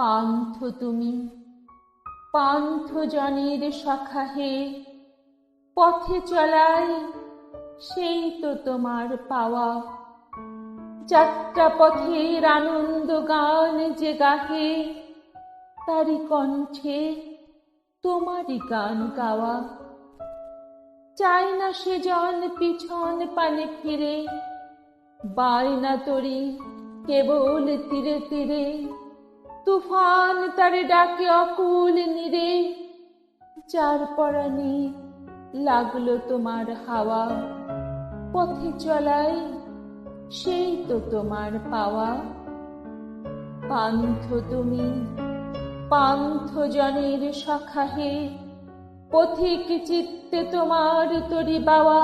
পান্থ তুমি। পান্থ জনের সখা হে, পথে চলাই সেই তো তোমার পাওয়া। যাত্রা পথের আনন্দ গান যে গাহে তারি কণ্ঠে তোমারই গান গাওয়া। চাই না সে জন পিছন পানে ফিরে, বায়না তরি কেবল তীরে তীরে। তুফান তারে ডাকে অকুল নিরে। যার পরাণে লাগল তোমার হাওয়া, পথে চলাই সেই তো তোমার পাওয়া। পান্থ তুমি, পান্থ জনের সখা হে পথিক চিত্তে তোমার তরি বাওয়া।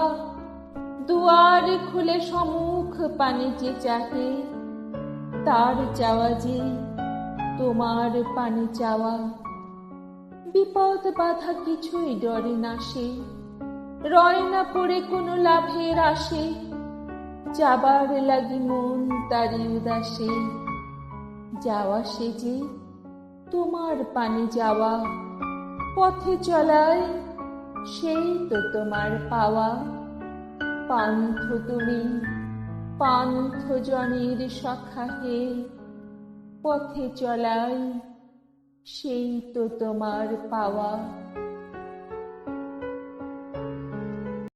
দুয়ার খুলে সমুখ পানে যে চাহে, তার চাওয়া যে তোমার পানে চাওয়া। বিপদ বাধা কিছুই ডরে না সে। রয় না পড়ে কোনো লাভের আসে যাবার লাগি মন তারি উদাসে। যাওয়া সে যে তোমার পানে যাওয়া। পথে চলায় সেই তো তোমার পাওয়া। পান্থ তুমি, পান্থ জনের সখা হে। পথে চলাই সেই তো তোমার পাওয়া।